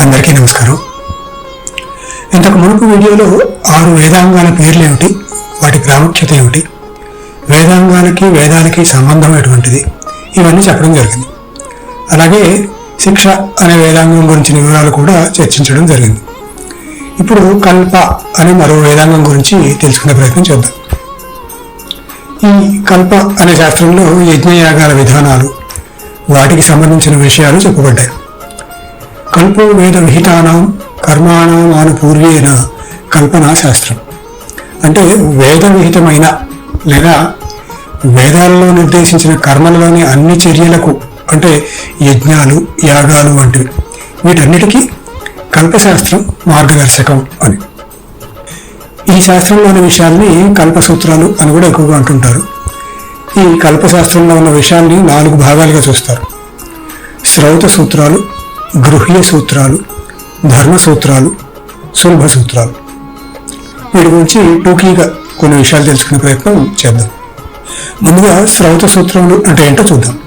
అందరికీ నమస్కారం. ఇంతకు మునుపు వీడియోలో ఆరు వేదాంగాల పేర్లు ఏమిటి? వాటి ప్రాముఖ్యత ఏమిటి? వేదాంగాలకి వేదాలకి సంబంధం ఎటువంటిది? ఇవన్నీ చెప్పడం జరిగింది. అలాగే శిక్ష అనే వేదాంగం గురించిన వివరాలు కూడా చర్చించడం జరిగింది. ఇప్పుడు కల్ప అనే మరో వేదాంగం గురించి తెలుసుకునే ప్రయత్నం చేద్దాం. ఈ కల్ప అనే శాస్త్రంలో యజ్ఞయాగాల విధానాలు వాటికి సంబంధించిన విషయాలు చెప్పబడ్డాయి. కల్పో వేద విహితానం కర్మాణం ఆను పూర్వేన కల్పనా శాస్త్రం. అంటే వేద విహితమైన లేదా వేదాలలో నిర్దేశించిన కర్మలలోని అన్ని చర్యలకు అంటే యజ్ఞాలు యాగాలు వంటివి. వీటన్నిటికీ కల్పశాస్త్రం మార్గదర్శకం అని. ఈ శాస్త్రంలోని విషయాల్ని కల్పసూత్రాలు అని కూడా ఎక్కువగా అంటుంటారు. ఈ కల్పశాస్త్రంలో ఉన్న విషయాన్ని నాలుగు భాగాలుగా చూస్తారు. శ్రౌత సూత్రాలు గృహ్య సూత్రాలు ధర్మ సూత్రాలు సులభ సూత్రాలు. వీటి గురించి టూకీగా కొన్ని విషయాలు తెలుసుకునే ప్రయత్నం చేద్దాం. ముందుగా శ్రౌత సూత్రములు అంటే ఏంటో చూద్దాం.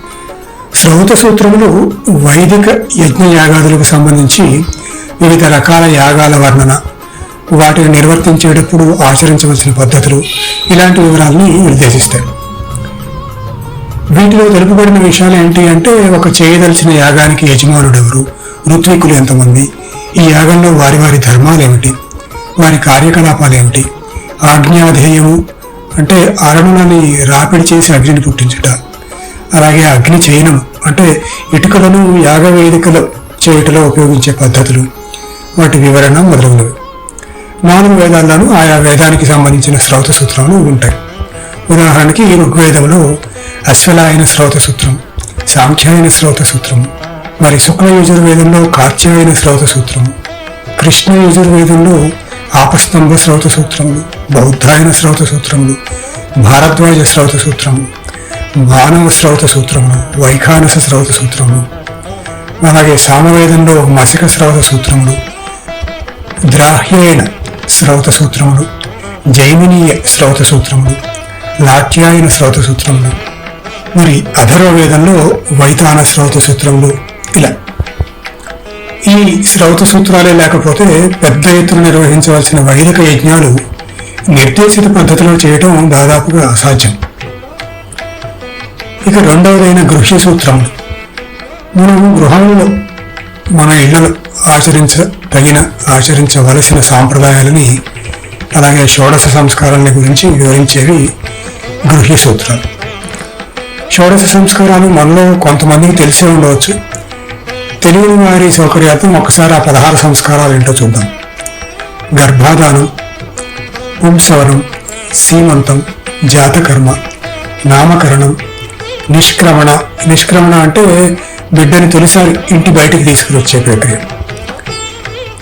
శ్రౌత సూత్రములు వైదిక యజ్ఞ యాగాదులకు సంబంధించి వివిధ రకాల యాగాల వర్ణన వాటిని నిర్వర్తించేటప్పుడు ఆచరించవలసిన పద్ధతులు ఇలాంటి వివరాలని నిర్దేశిస్తాయి. వీటిలో తెలుపబడిన విషయాలు ఏంటి అంటే ఒక చేయదలిచిన యాగానికి యజమానుడు ఎవరు ఋత్వికులు ఎంతమంది? ఈ యాగంలో వారి వారి ధర్మాలు ఏమిటి వారి కార్యకలాపాలు ఏమిటి ఆజ్ఞాధేయము అంటే అరణులని రాపిడి చేసి అగ్నిని పుట్టించుట. అలాగే అగ్ని చయనం అంటే ఇటుకలను యాగ వేదికలు చేయుటలో ఉపయోగించే పద్ధతులు. వాటి వివరణ మొదలగునవి. నాలుగు వేదాల్లోనూ ఆయా వేదానికి సంబంధించిన శ్రౌత సూత్రాలు ఉంటాయి. ఉదాహరణకి ఋగ్వేదంలో అశ్వలాయన శ్రౌత సూత్రం సాంఖ్యాయన శ్రోత సూత్రం మరి శుక్ల యజుర్వేదంలో కార్త్యాయన శ్రోత సూత్రం కృష్ణ యజుర్వేదంలో ఆపస్తంభ శ్రౌత సూత్రములు బౌద్ధాయన శ్రౌత సూత్రములు భారద్వాజ శ్రౌత సూత్రము మానవ శ్రౌత సూత్రములు వైఖానస శ్రౌత సూత్రములు అలాగే సామవేదంలో మసిక శ్రౌత సూత్రములు ద్రాహ్యేణ శ్రౌత సూత్రములు జైమినీయ శ్రౌత సూత్రములు లాట్యాయన శ్రౌత సూత్రములు మరి అధర్వ వేదంలో వైతాన శ్రౌత సూత్రములు ఇలా. ఈ శ్రౌత సూత్రాలే లేకపోతే పెద్ద ఎత్తున నిర్వహించవలసిన వైదిక యజ్ఞాలు నిర్దేశిత పద్ధతిలో చేయటం దాదాపుగా అసాధ్యం. ఇక రెండవదైన గృహ్య సూత్రములు. మనం గృహంలో మన ఇళ్ళలో ఆచరించ తగిన ఆచరించవలసిన సాంప్రదాయాలని అలాగే షోడశ సంస్కారాల గురించి వివరించేవి గృహ్య సూత్రాలు. షోడశ సంస్కారాలు మనలో కొంతమందికి తెలిసే ఉండవచ్చు. తెలియని వారి సౌకర్యార్థం ఒకసారి ఆ పదహారు సంస్కారాలు ఏంటో చూద్దాం. గర్భాధానం పుంసవనం సీమంతం జాతకర్మ నామకరణం నిష్క్రమణ. నిష్క్రమణ అంటే బిడ్డని తొలిసారి ఇంటి బయటికి తీసుకుని వచ్చే ప్రక్రియ.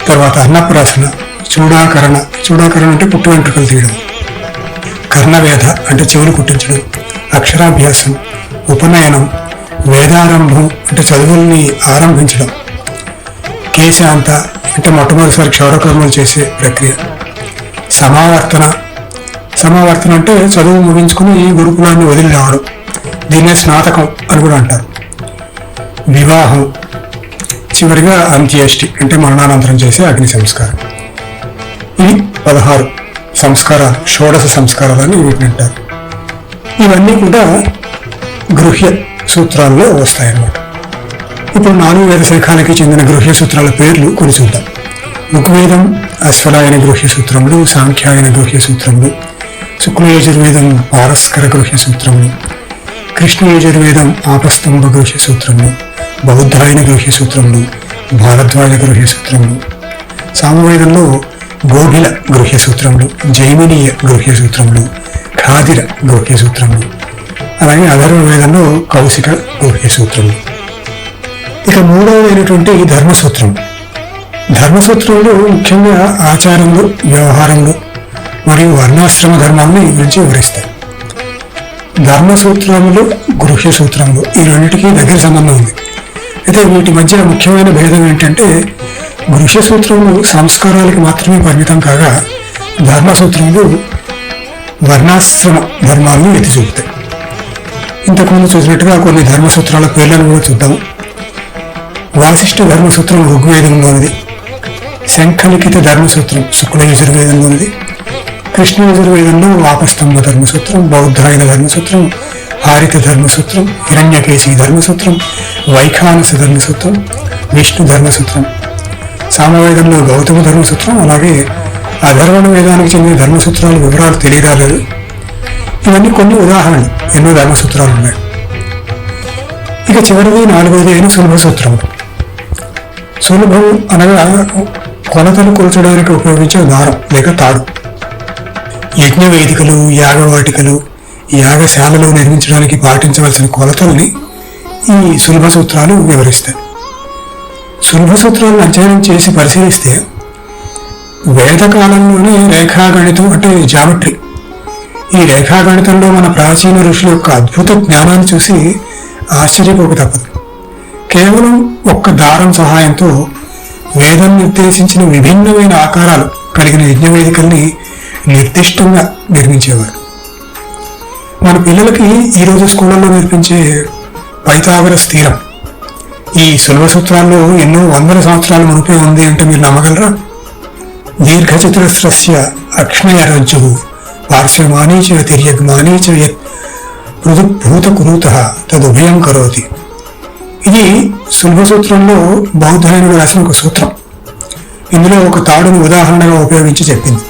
తర్వాత అన్నప్రాసన చూడాకరణ. చూడాకరణ అంటే పుట్టు వెంట్రుకలు తీయడం. కర్ణవేధ అంటే చెవులు కుట్టించడం. అక్షరాభ్యాసం ఉపనయనం వేదారంభం అంటే చదువుల్ని ఆరంభించడం. కేశాంత అంటే మొట్టమొదటిసారి క్షౌరకర్మలు చేసే ప్రక్రియ. సమావర్తన. సమావర్తన అంటే చదువు ముగించుకుని గురుకులాన్ని వదిలి రావడం దీన్నే స్నాతకం అని కూడా అంటారు. వివాహం. చివరిగా అంత్యేష్టి అంటే మరణానంతరం చేసే అగ్ని సంస్కారం. ఇవి పదహారు సంస్కారాలు షోడశ సంస్కారాలని వీటిని అంటారు. ఇవన్నీ కూడా గృహ్య సూత్రాల్లో వస్తాయన్నమాట. ఇప్పుడు నాలుగు వేద శాఖాలకి చెందిన గృహ్య సూత్రాల పేర్లు కొన్ని చూద్దాం. ఋగ్వేదం అశ్వరాయన గృహ్య సూత్రములు సాంఖ్యాయన గృహ్య సూత్రములు శుక్లయజుర్వేదం పారస్కర గృహ్య సూత్రములు కృష్ణయజుర్వేదం ఆపస్తంభ గృహ్య సూత్రములు బౌద్ధాయన గృహ్య సూత్రములు భారద్వాజ గృహ్య సూత్రములు సామవేదంలో గోభిల గృహ్య సూత్రములు జైమినీయ గృహ్య సూత్రములు ఖాదిర గృహ్య సూత్రములు అలాగే అధర్వ వేదంలో కౌశిక గృహ్య సూత్రములు ఇక మూడవదైనటువంటి ధర్మసూత్రం. ధర్మసూత్రములు ముఖ్యంగా ఆచారములు వ్యవహారములు మరియు వర్ణాశ్రమ ధర్మాన్ని గురించి వివరిస్తాయి ధర్మసూత్రములు గృహ్య సూత్రములు ఈ రెండింటికి దగ్గర సంబంధం ఉంది. అయితే వీటి మధ్య ముఖ్యమైన భేదం ఏంటంటే గృహ్య సూత్రములు సంస్కారాలకు మాత్రమే పరిమితం కాగా ధర్మసూత్రములు వర్ణాశ్రమ ధర్మాలను ఎత్తి చూపుతాయి. ఇంతకుముందు చూసినట్టుగా కొన్ని ధర్మసూత్రాల పేర్లను కూడా చూద్దాం. వాసిష్ఠ ధర్మసూత్రం ఋగ్వేదంలోనిది శంఖలిఖిత ధర్మసూత్రం శుక్ల యజుర్వేదంలోనిది కృష్ణ యజుర్వేదంలో వాపస్తంభ ధర్మసూత్రం బౌద్ధాయన ధర్మసూత్రం హారిత ధర్మసూత్రం హిరణ్యకేశి ధర్మసూత్రం వైఖానస ధర్మసూత్రం విష్ణు ధర్మసూత్రం. సామవేదంలో గౌతమ ధర్మసూత్రం అలాగే అధర్వణ వేదానికి చెందిన ధర్మసూత్రాల వివరాలు తెలియరాలేదు. ఇవన్నీ కొన్ని ఉదాహరణలు. ఎన్నో ధర్మసూత్రాలు ఉన్నాయి. ఇక చివరిది నాలుగవది అయిన సులభ సూత్రం సులభం అనగా కొలతలు కొలచడానికి ఉపయోగించే దారం లేక తాడు. యజ్ఞ వేదికలు యాగవాటికలు యాగశాలలో నిర్మించడానికి పాటించవలసిన కొలతల్ని ఈ సులభ సూత్రాలు వివరిస్తాయి. సులభ సూత్రాలను అధ్యయనం చేసి పరిశీలిస్తే వేదకాలంలోనే రేఖాగణితం అంటే జామెట్రీ ఈ రేఖాగణితంలో మన ప్రాచీన ఋషుల యొక్క అద్భుత జ్ఞానాన్ని చూసి ఆశ్చర్యపోక తప్పదు కేవలం ఒక్క దారం సహాయంతో వేదం నిర్దేశించిన విభిన్నమైన ఆకారాలు కలిగిన యజ్ఞవేదికల్ని నిర్దిష్టంగా నిర్మించేవారు. మన పిల్లలకి ఈరోజు స్కూళ్ళల్లో నేర్పించే పైతాగరస్ తీరం. ఈ సులభ సూత్రాల్లో ఎన్నో వందల సంవత్సరాల మునిపే ఉంది అంటే మీరు నమ్మగలరా? దీర్ఘచతురస్రస్య అక్ష్ణయ రజ్జువు పార్శ్వమానీ చ తిర్యగ్మానీ చ యత్ మృదుభూత కురూత తదుభయం కరోతి ఇది సులభ సూత్రంలో బౌద్ధాయనుడు రాసిన ఒక సూత్రం. ఇందులో ఒక తాడును ఉదాహరణగా ఉపయోగించి చెప్పింది.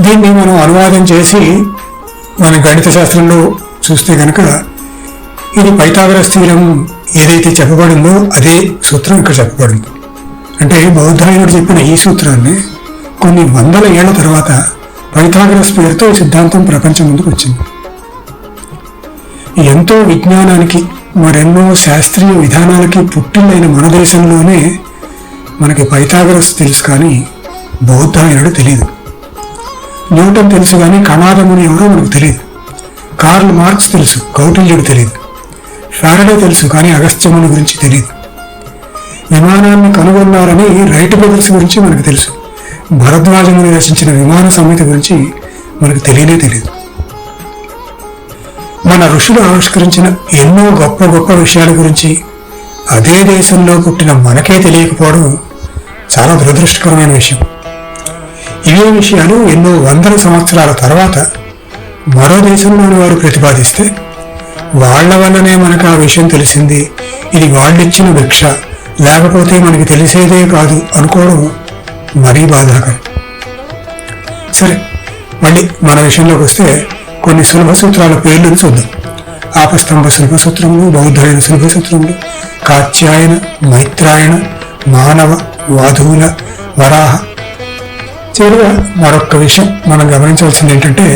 దీన్ని మనం అనువాదం చేసి మన గణిత శాస్త్రంలో చూస్తే కనుక ఇది పైతాగరస్ తీరం ఏదైతే చెప్పబడిందో అదే సూత్రం ఇక్కడ చెప్పబడింది. అంటే బౌద్ధాయనుడు చెప్పిన ఈ సూత్రాన్ని కొన్ని వందల ఏళ్ళ తర్వాత పైథాగరస్ పేరుతో సిద్ధాంతం ప్రపంచం ముందుకు వచ్చింది. ఎంతో విజ్ఞానానికి మరెన్నో శాస్త్రీయ విధానాలకి పుట్టిల్లైన మన దేశంలోనే మనకి పైథాగరస్ తెలుసు కానీ బౌద్ధాయనుడు తెలియదు. న్యూటన్ తెలుసు కానీ కణాదముని ఎవరో మనకు తెలియదు. కార్ల్ మార్క్స్ తెలుసు కౌటిల్యుడు తెలియదు. ఫ్యారడే తెలుసు కానీ అగస్త్యముని గురించి తెలియదు. విమానాన్ని కనుగొన్నారని రైట్ బ్రదర్స్ గురించి మనకు తెలుసు. భరద్వాజముని రచించిన విమాన సంహిత గురించి మనకు తెలియనే తెలియదు. మన ఋషులు ఆవిష్కరించిన ఎన్నో గొప్ప గొప్ప విషయాల గురించి అదే దేశంలో పుట్టిన మనకే తెలియకపోవడం చాలా దురదృష్టకరమైన విషయం. ఇవే విషయాలు ఎన్నో వందల సంవత్సరాల తర్వాత మరో దేశంలోని వారు ప్రతిపాదిస్తే వాళ్ళ వల్లనే మనకు ఆ విషయం తెలిసింది. ఇది వాళ్ళిచ్చిన భిక్ష. లేకపోతే మనకి తెలిసేదే కాదు అనుకోవడం మరీ బాధాకరం సరే మళ్ళీ మన విషయంలోకి వస్తే కొన్ని సులభ సూత్రాల పేర్లు చూద్దాం. ఆపస్తంభ సులభ సూత్రములు బౌద్ధమైన సులభ సూత్రములు కాత్యాయన మైత్రాయణ మానవ వాధువుల వరాహ. చివరిగా మరొక విషయం మనం గమనించవలసింది ఏంటంటే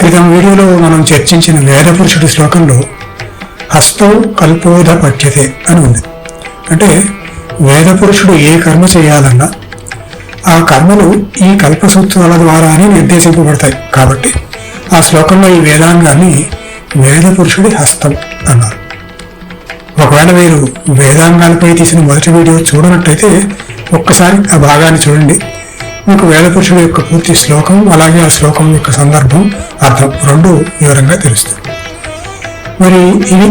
క్రితం వీడియోలో మనం చర్చించిన వేదపురుషుడి శ్లోకంలో హస్తం కల్పోధ పఠ్యతే అని ఉంది. అంటే వేద పురుషుడు ఏ కర్మ చేయాలన్నా ఆ కర్మలు ఈ కల్పసూత్రాల ద్వారానే నిర్దేశింపబడతాయి. కాబట్టి ఆ శ్లోకంలో ఈ వేదాంగాన్ని వేద పురుషుడి హస్తం అన్నారు. ఒకవేళ మీరు వేదాంగాలపై తీసిన మొదటి వీడియో చూడనట్టయితే ఒక్కసారి ఆ భాగాన్ని చూడండి. మీకు వేద పురుషుడు యొక్క పూర్తి శ్లోకం అలాగే ఆ శ్లోకం యొక్క సందర్భం అర్థం రెండు వివరంగా తెలుస్తుంది మరి ఇవి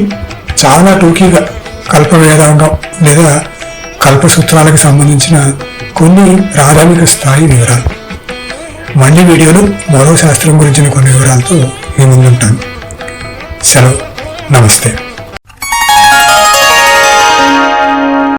చాలా టూకీగా కల్ప వేదాంగం లేదా కల్పసూత్రాలకు సంబంధించిన కొన్ని ప్రాథమిక స్థాయి వివరాలు. మళ్ళీ వీడియోలో మరో శాస్త్రం గురించిన కొన్ని వివరాలతో మీ ముందుంటాను. సెలవు. నమస్తే.